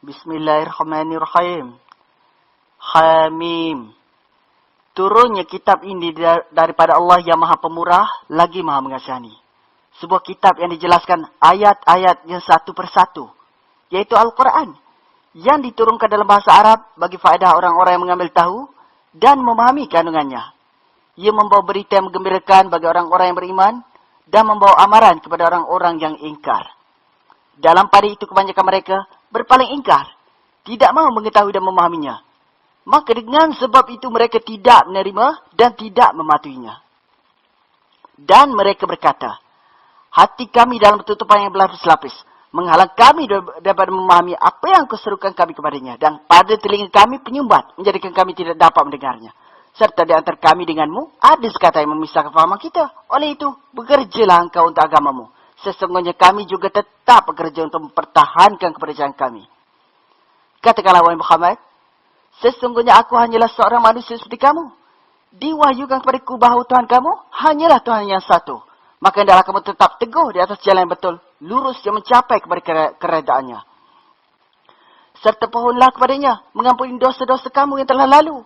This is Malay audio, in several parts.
Bismillahirrahmanirrahim. Hamim. Turunnya kitab ini daripada Allah yang maha pemurah, lagi maha mengasihani. Sebuah kitab yang dijelaskan ayat-ayat yang satu persatu. Yaitu Al-Quran. Yang diturunkan dalam bahasa Arab bagi faedah orang-orang yang mengambil tahu dan memahami kandungannya. Ia membawa berita yang menggembirakan bagi orang-orang yang beriman dan membawa amaran kepada orang-orang yang ingkar. Dalam pada itu kebanyakan mereka berpaling ingkar. Tidak mahu mengetahui dan memahaminya. Maka dengan sebab itu mereka tidak menerima dan tidak mematuhinya. Dan mereka berkata, hati kami dalam tutupan yang berlapis-lapis. Menghalang kami daripada memahami apa yang kau serukan kami kepadanya. Dan pada telinga kami penyumbat menjadikan kami tidak dapat mendengarnya. Serta di antara kami denganmu ada sekata yang memisahkan fahaman kita. Oleh itu, bekerjalah engkau untuk agamamu. Sesungguhnya kami juga tetap bekerja untuk mempertahankan kepercayaan kami. Katakanlah wahai Muhammad, sesungguhnya aku hanyalah seorang manusia seperti kamu. Diwahyukan kepada ku bahawa Tuhan kamu hanyalah Tuhan yang satu. Maka hendaklah kamu tetap teguh di atas jalan yang betul, lurus yang mencapai kepada keredaannya. Serta pohonlah kepadanya, mengampuni dosa-dosa kamu yang telah lalu.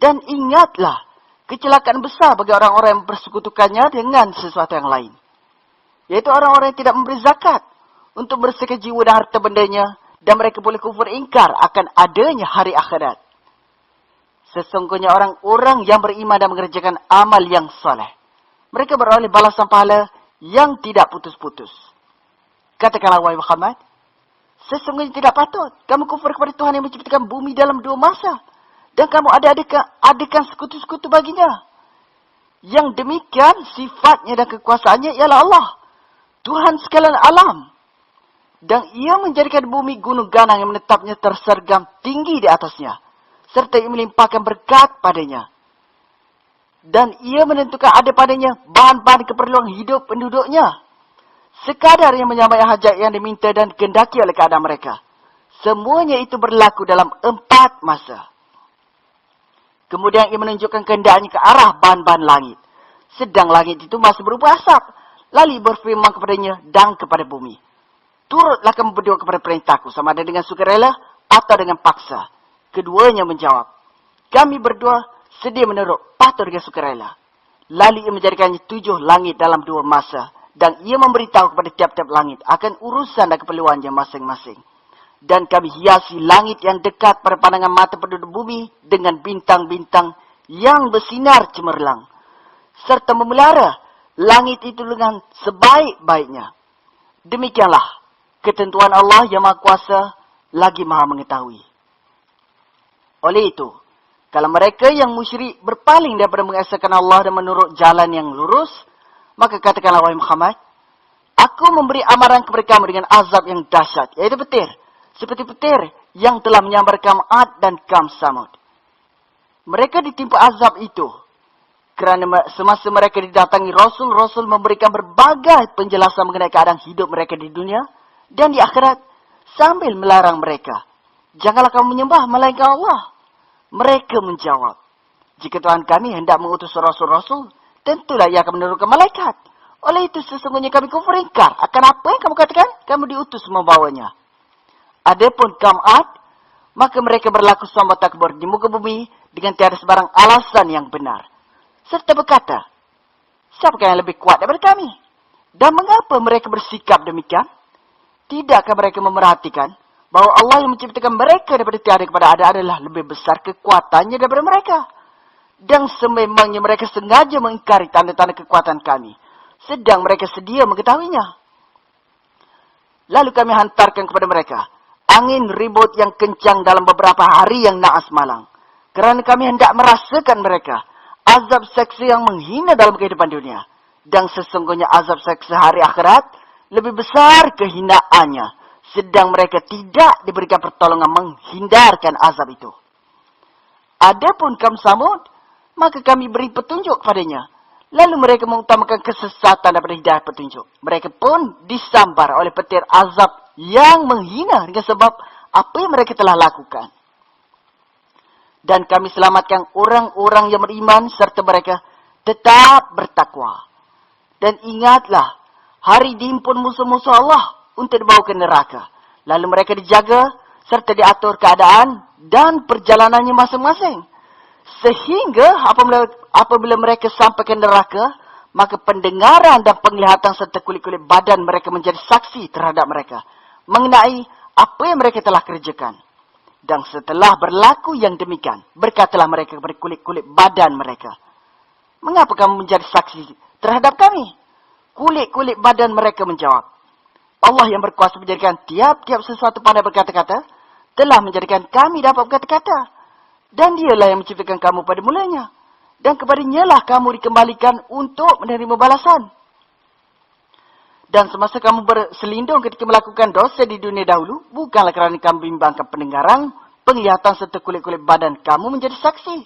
Dan ingatlah, kecelakaan besar bagi orang-orang yang bersekutukannya dengan sesuatu yang lain. Yaitu orang-orang yang tidak memberi zakat untuk bersihkan jiwa dan harta bendanya. Dan mereka boleh kufur ingkar akan adanya hari akhirat. Sesungguhnya orang-orang yang beriman dan mengerjakan amal yang soleh. Mereka beroleh balasan pahala yang tidak putus-putus. Katakanlah wahai Muhammad. Sesungguhnya tidak patut. Kamu kufur kepada Tuhan yang menciptakan bumi dalam dua masa. Dan kamu ada-adakan sekutu-sekutu baginya. Yang demikian sifatnya dan kekuasaannya ialah Allah. Tuhan sekalian alam. Dan ia menjadikan bumi gunung ganang yang menetapnya tersergam tinggi di atasnya. Serta ia melimpahkan berkat padanya. Dan ia menentukan ada padanya bahan-bahan keperluan hidup penduduknya. Sekadar yang menyamai hajat yang diminta dan kendaki oleh keadaan mereka. Semuanya itu berlaku dalam empat masa. Kemudian ia menunjukkan kehendaknya ke arah bahan-bahan langit. Sedang langit itu masih berupa asap. Lalu berfirman kepadanya dan kepada bumi. Turutlah kamu berdua kepada perintahku sama ada dengan sukarela atau dengan paksa. Keduanya menjawab. Kami berdua sedia menurut patuh dengan sukarela. Lalu ia menjadikannya tujuh langit dalam dua masa. Dan ia memberitahu kepada tiap-tiap langit akan urusan dan keperluannya masing-masing. Dan kami hiasi langit yang dekat pada pandangan mata penduduk bumi dengan bintang-bintang yang bersinar cemerlang. Serta memelihara langit itu dengan sebaik-baiknya. Demikianlah ketentuan Allah yang maha kuasa lagi maha mengetahui. Oleh itu, kalau mereka yang musyrik berpaling daripada mengesahkan Allah dan menurut jalan yang lurus, maka katakanlah wahai Muhammad, aku memberi amaran kepada kamu dengan azab yang dahsyat, yaitu petir. Seperti petir yang telah menyambar kaum Ad dan kaum Samud. Mereka ditimpa azab itu kerana semasa mereka didatangi Rasul-Rasul memberikan berbagai penjelasan mengenai keadaan hidup mereka di dunia dan di akhirat sambil melarang mereka. Janganlah kamu menyembah malaikat Allah. Mereka menjawab. Jika Tuhan kami hendak mengutus Rasul-Rasul, tentulah ia akan menurunkan malaikat. Oleh itu sesungguhnya kami kufur ingkar. Akan apa yang kamu katakan? Kamu diutus membawanya. Adapun kaum Ad, maka mereka berlaku sombong takbur di muka bumi dengan tiada sebarang alasan yang benar serta berkata, siapa yang lebih kuat daripada kami? Dan mengapa mereka bersikap demikian? Tidakkah mereka memerhatikan bahawa Allah yang menciptakan mereka daripada tiada kepada ada adalah lebih besar kekuatannya daripada mereka? Dan sememangnya mereka sengaja mengingkari tanda-tanda kekuatan kami. Sedang mereka sedia mengetahuinya. Lalu kami hantarkan kepada mereka angin ribut yang kencang dalam beberapa hari yang naas malang. Kerana kami hendak merasakan mereka azab seksi yang menghina dalam kehidupan dunia. Dan sesungguhnya azab seksi hari akhirat lebih besar kehinaannya. Sedang mereka tidak diberikan pertolongan menghindarkan azab itu. Adapun kaum samud, maka kami beri petunjuk kepadanya. Lalu mereka mengutamakan kesesatan daripada hidayah petunjuk. Mereka pun disambar oleh petir azab yang menghina dengan sebab apa yang mereka telah lakukan dan kami selamatkan orang-orang yang beriman serta mereka tetap bertakwa. Dan ingatlah, hari dihimpun musuh-musuh Allah untuk dibawa ke neraka. Lalu mereka dijaga serta diatur keadaan dan perjalanannya masing-masing. Sehingga apabila, apabila mereka sampai ke neraka, maka pendengaran dan penglihatan serta kulit-kulit badan mereka menjadi saksi terhadap mereka mengenai apa yang mereka telah kerjakan. Dan setelah berlaku yang demikian, berkatalah mereka kepada kulit-kulit badan mereka. Mengapa kamu menjadi saksi terhadap kami? Kulit-kulit badan mereka menjawab. Allah yang berkuasa menjadikan tiap-tiap sesuatu pada berkata-kata, telah menjadikan kami dapat berkata-kata. Dan dialah yang menciptakan kamu pada mulanya. Dan kepadanya lah kamu dikembalikan untuk menerima balasan. Dan semasa kamu berselindung ketika melakukan dosa di dunia dahulu, bukanlah kerana kamu bimbangkan pendengaran, penglihatan serta kulit-kulit badan kamu menjadi saksi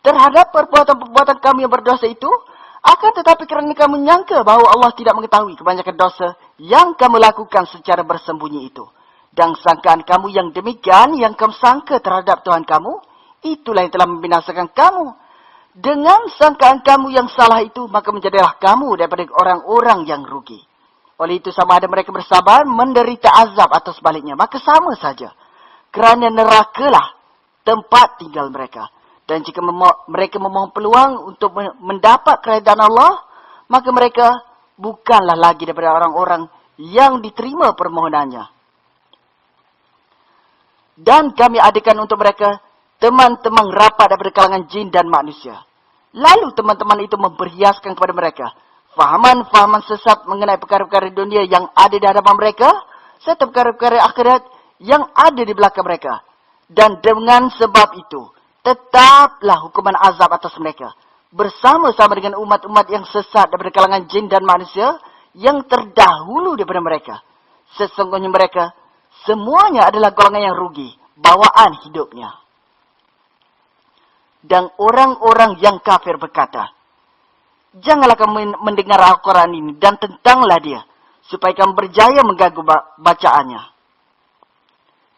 terhadap perbuatan-perbuatan kamu yang berdosa itu, akan tetapi kerana kamu menyangka bahawa Allah tidak mengetahui kebanyakan dosa yang kamu lakukan secara bersembunyi itu. Dan sangkaan kamu yang demikian yang kamu sangka terhadap Tuhan kamu, itulah yang telah membinasakan kamu. Dengan sangkaan kamu yang salah itu, maka menjadilah kamu daripada orang-orang yang rugi. Oleh itu sama ada mereka bersabar menderita azab atau sebaliknya. Maka sama saja. Kerana nerakalah tempat tinggal mereka. Dan jika memo mereka memohon peluang untuk mendapat kerajaan Allah. Maka mereka bukanlah lagi daripada orang-orang yang diterima permohonannya. Dan kami adakan untuk mereka teman-teman rapat daripada kalangan jin dan manusia. Lalu teman-teman itu memperhiaskan kepada mereka fahaman-fahaman sesat mengenai perkara-perkara dunia yang ada di hadapan mereka serta perkara-perkara akhirat yang ada di belakang mereka. Dan dengan sebab itu, tetaplah hukuman azab atas mereka. Bersama-sama dengan umat-umat yang sesat daripada kalangan jin dan manusia yang terdahulu daripada mereka. Sesungguhnya mereka, semuanya adalah golongan yang rugi, bawaan hidupnya. Dan orang-orang yang kafir berkata, Janganlah kamu mendengar Al-Quran ini dan tentanglah dia. Supaya kamu berjaya mengganggu bacaannya.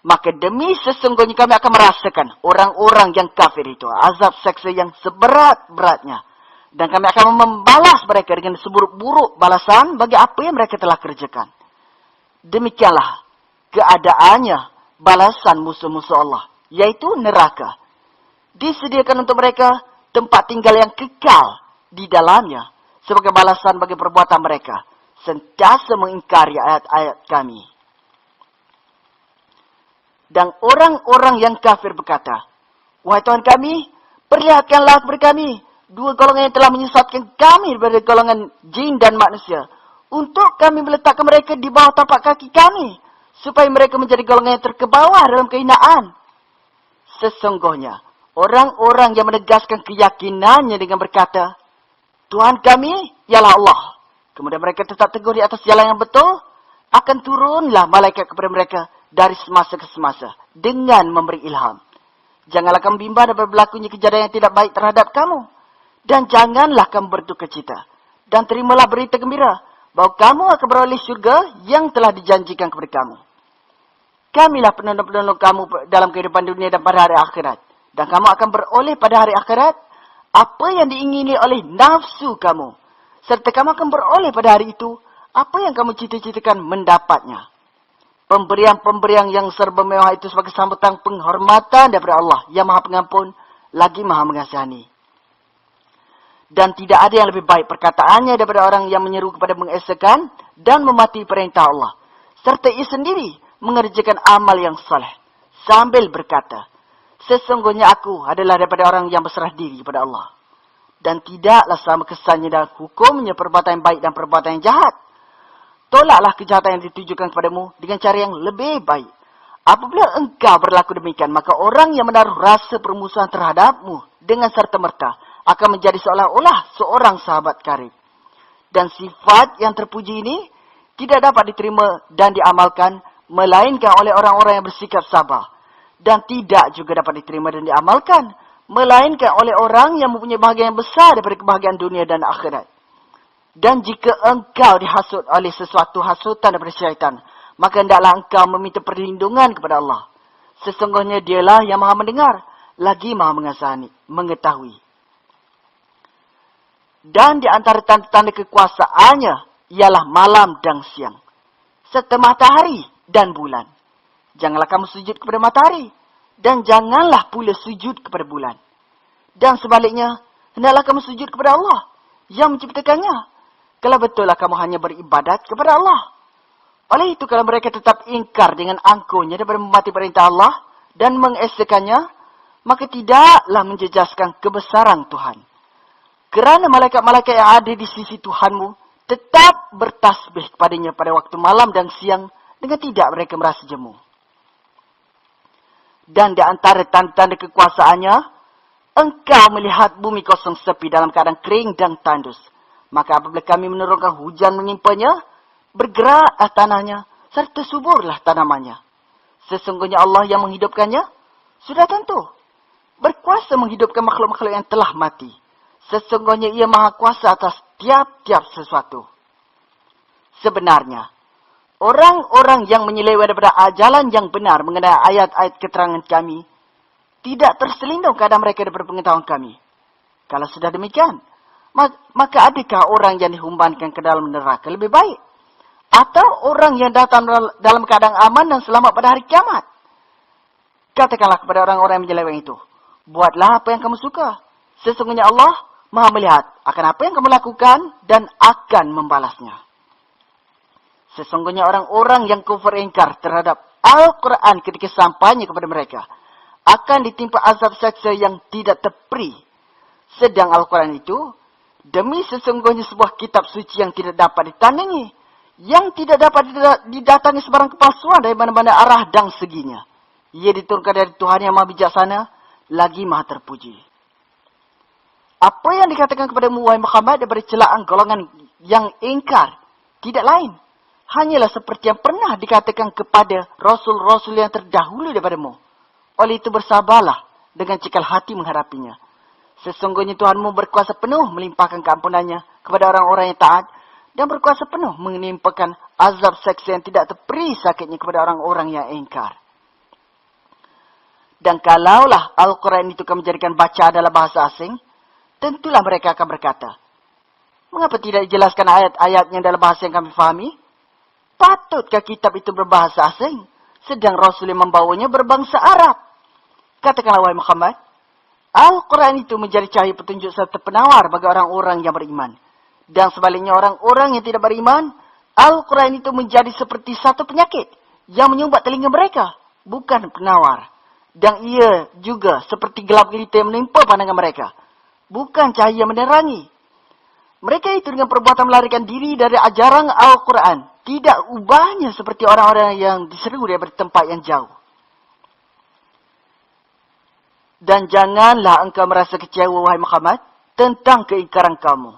Maka demi sesungguhnya kami akan merasakan orang-orang yang kafir itu. Azab seksa yang seberat-beratnya. Dan kami akan membalas mereka dengan seburuk-buruk balasan bagi apa yang mereka telah kerjakan. Demikianlah keadaannya balasan musuh-musuh Allah. Yaitu neraka. Disediakan untuk mereka tempat tinggal yang kekal di dalamnya sebagai balasan bagi perbuatan mereka sentiasa mengingkari ayat-ayat kami. Dan orang-orang yang kafir berkata, Wahai Tuhan kami, perlihatkanlah kepada kami dua golongan yang telah menyesatkan kami daripada golongan jin dan manusia. Untuk kami meletakkan mereka di bawah tapak kaki kami. Supaya mereka menjadi golongan yang terkebawah dalam kehinaan. Sesungguhnya, orang-orang yang menegaskan keyakinannya dengan berkata, Tuhan kami ialah Allah. Kemudian mereka tetap teguh di atas jalan yang betul. Akan turunlah malaikat kepada mereka dari semasa ke semasa. Dengan memberi ilham. Janganlah kamu bimbang dan berlakunya kejadian yang tidak baik terhadap kamu. Dan janganlah kamu berduka cita. Dan terimalah berita gembira. Bahawa kamu akan beroleh syurga yang telah dijanjikan kepada kamu. Kamilah penolong-penolong kamu dalam kehidupan dunia dan pada hari akhirat. Dan kamu akan beroleh pada hari akhirat apa yang diingini oleh nafsu kamu. Serta kamu akan beroleh pada hari itu apa yang kamu cita-citakan mendapatnya. Pemberian-pemberian yang serba mewah itu sebagai sambutan penghormatan daripada Allah yang maha pengampun lagi maha mengasihani. Dan tidak ada yang lebih baik perkataannya daripada orang yang menyeru kepada mengesakan dan memati perintah Allah. Serta ia sendiri mengerjakan amal yang saleh sambil berkata, Sesungguhnya aku adalah daripada orang yang berserah diri kepada Allah. Dan tidaklah sama kesannya dan hukumnya perbuatan yang baik dan perbuatan yang jahat. Tolaklah kejahatan yang ditujukan kepadamu dengan cara yang lebih baik. Apabila engkau berlaku demikian, maka orang yang menaruh rasa permusuhan terhadapmu dengan serta-merta akan menjadi seolah-olah seorang sahabat karib. Dan sifat yang terpuji ini tidak dapat diterima dan diamalkan melainkan oleh orang-orang yang bersikap sabar dan tidak juga dapat diterima dan diamalkan melainkan oleh orang yang mempunyai bahagian yang besar daripada kebahagiaan dunia dan akhirat. Dan jika engkau dihasut oleh sesuatu hasutan daripada syaitan, maka hendaklah engkau meminta perlindungan kepada Allah. Sesungguhnya dialah yang maha mendengar, lagi maha mengasani, mengetahui. Dan di antara tanda-tanda kekuasaannya, ialah malam dan siang. Serta matahari dan bulan Janganlah kamu sujud kepada matahari. Dan janganlah pula sujud kepada bulan. Dan sebaliknya, hendaklah kamu sujud kepada Allah yang menciptakannya. Kalau betullah kamu hanya beribadat kepada Allah. Oleh itu, kalau mereka tetap ingkar dengan angkuhnya daripada memati perintah Allah dan mengesakannya, maka tidaklah menjejaskan kebesaran Tuhan. Kerana malaikat-malaikat yang ada di sisi Tuhanmu tetap bertasbih kepadanya pada waktu malam dan siang dengan tidak mereka merasa jemu. Dan di antara tanda-tanda kekuasaannya, engkau melihat bumi kosong sepi dalam keadaan kering dan tandus. Maka apabila kami menurunkan hujan menyimpanya, bergeraklah tanahnya, serta suburlah tanamannya. Sesungguhnya Allah yang menghidupkannya, sudah tentu. Berkuasa menghidupkan makhluk-makhluk yang telah mati. Sesungguhnya ia maha kuasa atas tiap-tiap sesuatu. Sebenarnya, orang-orang yang menyeleweng daripada jalan yang benar mengenai ayat-ayat keterangan kami, tidak terselindung keadaan mereka daripada pengetahuan kami. Kalau sudah demikian, maka adakah orang yang dihumbankan ke dalam neraka lebih baik? Atau orang yang datang dalam keadaan aman dan selamat pada hari kiamat? Katakanlah kepada orang-orang yang menyeleweng itu, buatlah apa yang kamu suka. Sesungguhnya Allah maha melihat akan apa yang kamu lakukan dan akan membalasnya. Sesungguhnya orang-orang yang kufur ingkar terhadap Al-Quran ketika sampainya kepada mereka akan ditimpa azab seksa yang tidak tepri. Sedang Al-Quran itu demi sesungguhnya sebuah kitab suci yang tidak dapat ditandingi. Yang tidak dapat didatangi sebarang kepalsuan dari mana-mana arah dan seginya. Ia diturunkan dari Tuhan yang maha bijaksana, lagi maha terpuji. Apa yang dikatakan kepada Muhammad daripada celaan golongan yang ingkar. Tidak lain. Hanyalah seperti yang pernah dikatakan kepada Rasul-Rasul yang terdahulu daripada mu. Oleh itu bersabarlah dengan cikal hati menghadapinya. Sesungguhnya Tuhanmu berkuasa penuh melimpahkan keampunannya kepada orang-orang yang taat. Dan berkuasa penuh menimpakan azab seks yang tidak terperi sakitnya kepada orang-orang yang ingkar. Dan kalaulah Al-Quran itu akan menjadikan baca adalah bahasa asing, tentulah mereka akan berkata, mengapa tidak dijelaskan ayat-ayatnya dalam bahasa yang kami fahami? Patutkah kitab itu berbahasa asing? Sedang Rasul yang membawanya berbangsa Arab. Katakanlah wahai Muhammad, Al-Quran itu menjadi cahaya petunjuk serta penawar bagi orang-orang yang beriman. Dan sebaliknya orang-orang yang tidak beriman, Al-Quran itu menjadi seperti satu penyakit yang menyumbat telinga mereka. Bukan penawar. Dan ia juga seperti gelap gelita yang menimpa pandangan mereka bukan cahaya menerangi. Mereka itu dengan perbuatan melarikan diri dari ajaran Al-Quran. Tidak ubahnya seperti orang-orang yang diseru dari tempat yang jauh. Dan janganlah engkau merasa kecewa, wahai Muhammad, tentang keingkaran kamu.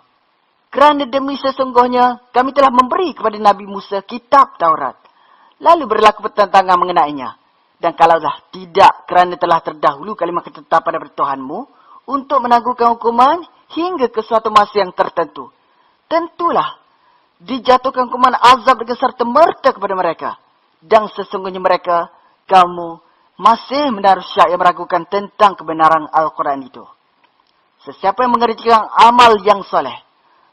Kerana demi sesungguhnya, kami telah memberi kepada Nabi Musa kitab Taurat. Lalu berlaku pertentangan mengenainya. Dan kalaulah tidak kerana telah terdahulu kalimat ketetapan dari Tuhanmu, untuk menangguhkan hukuman hingga ke suatu masa yang tertentu. Tentulah dijatuhkan hukuman azab dengan serta merta kepada mereka. Dan sesungguhnya mereka, kamu masih menaruh syak yang meragukan tentang kebenaran Al-Quran itu. Sesiapa yang mengerjakan amal yang soleh,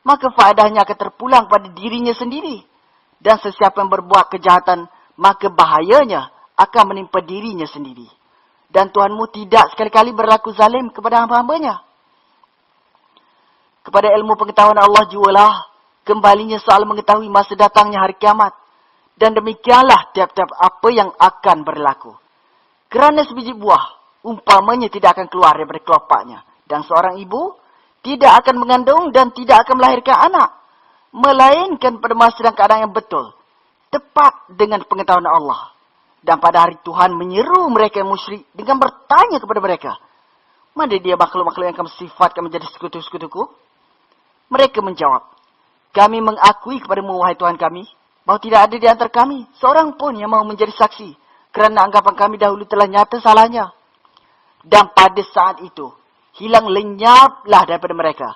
maka faedahnya akan terpulang pada dirinya sendiri. Dan sesiapa yang berbuat kejahatan, maka bahayanya akan menimpa dirinya sendiri dan Tuhanmu tidak sekali-kali berlaku zalim kepada hamba-hambanya. Kepada ilmu pengetahuan Allah jualah kembalinya soal mengetahui masa datangnya hari kiamat. Dan demikianlah tiap-tiap apa yang akan berlaku. Kerana sebiji buah, umpamanya tidak akan keluar daripada kelopaknya. Dan seorang ibu tidak akan mengandung dan tidak akan melahirkan anak. Melainkan pada masa dan keadaan yang betul. Tepat dengan pengetahuan Allah. Dan pada hari Tuhan menyeru mereka yang musyrik dengan bertanya kepada mereka. Mana dia makhluk-makhluk yang kamu sifatkan menjadi sekutu-sekutuku? Mereka menjawab. Kami mengakui kepada wahai Tuhan kami. Bahawa tidak ada di antara kami. Seorang pun yang mau menjadi saksi. Kerana anggapan kami dahulu telah nyata salahnya. Dan pada saat itu. Hilang lenyaplah daripada mereka.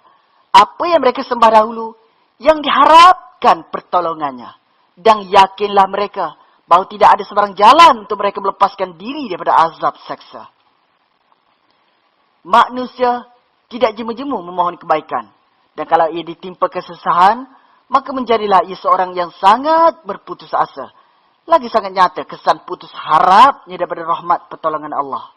Apa yang mereka sembah dahulu. Yang diharapkan pertolongannya. Dan yakinlah mereka bahawa tidak ada sebarang jalan untuk mereka melepaskan diri daripada azab seksa. Manusia tidak jemu-jemu memohon kebaikan. Dan kalau ia ditimpa kesesahan, maka menjadilah ia seorang yang sangat berputus asa. lagi sangat nyata kesan putus harapnya daripada rahmat pertolongan Allah.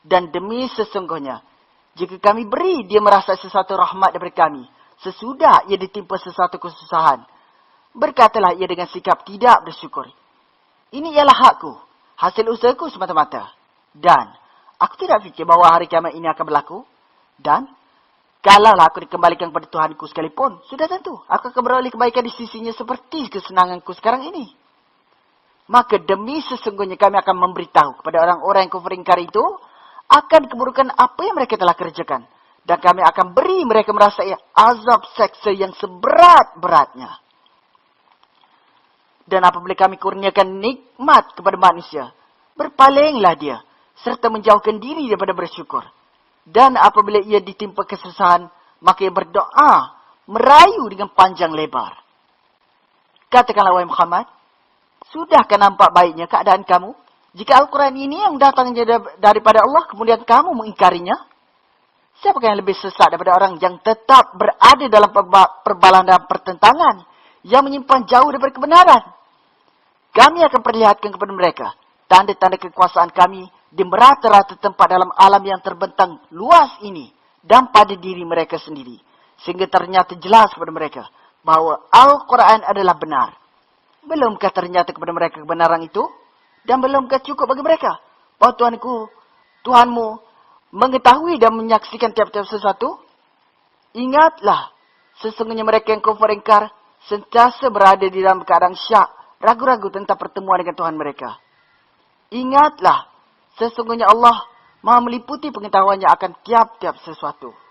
Dan demi sesungguhnya, jika kami beri dia merasa sesuatu rahmat daripada kami, sesudah ia ditimpa sesuatu kesusahan, berkatalah ia dengan sikap tidak bersyukur. Ini ialah hakku, hasil usahaku semata-mata. Dan aku tidak fikir bahawa hari kiamat ini akan berlaku. Dan kalaulah aku dikembalikan kepada Tuhanku sekalipun, sudah tentu aku akan beroleh kebaikan di sisinya seperti kesenanganku sekarang ini. Maka demi sesungguhnya kami akan memberitahu kepada orang-orang yang kufur ingkar itu, akan keburukan apa yang mereka telah kerjakan. Dan kami akan beri mereka merasai azab seksa yang seberat-beratnya. Dan apabila kami kurniakan nikmat kepada manusia, berpalinglah dia serta menjauhkan diri daripada bersyukur. Dan apabila ia ditimpa kesusahan, maka ia berdoa, merayu dengan panjang lebar. Katakanlah wahai Muhammad, sudahkah nampak baiknya keadaan kamu? Jika Al-Quran ini yang datang daripada Allah, kemudian kamu mengingkarinya, siapakah yang lebih sesat daripada orang yang tetap berada dalam perbalan dan pertentangan, yang menyimpan jauh daripada kebenaran? Kami akan perlihatkan kepada mereka tanda-tanda kekuasaan kami di merata-rata tempat dalam alam yang terbentang luas ini dan pada diri mereka sendiri. Sehingga ternyata jelas kepada mereka bahawa Al-Quran adalah benar. Belumkah ternyata kepada mereka kebenaran itu? dan belumkah cukup bagi mereka bahawa Tuhanku, Tuhanmu mengetahui dan menyaksikan tiap-tiap sesuatu? Ingatlah, sesungguhnya mereka yang kufur ingkar sentiasa berada di dalam keadaan syak, ragu-ragu tentang pertemuan dengan Tuhan mereka. Ingatlah, sesungguhnya Allah maha meliputi pengetahuannya akan tiap-tiap sesuatu.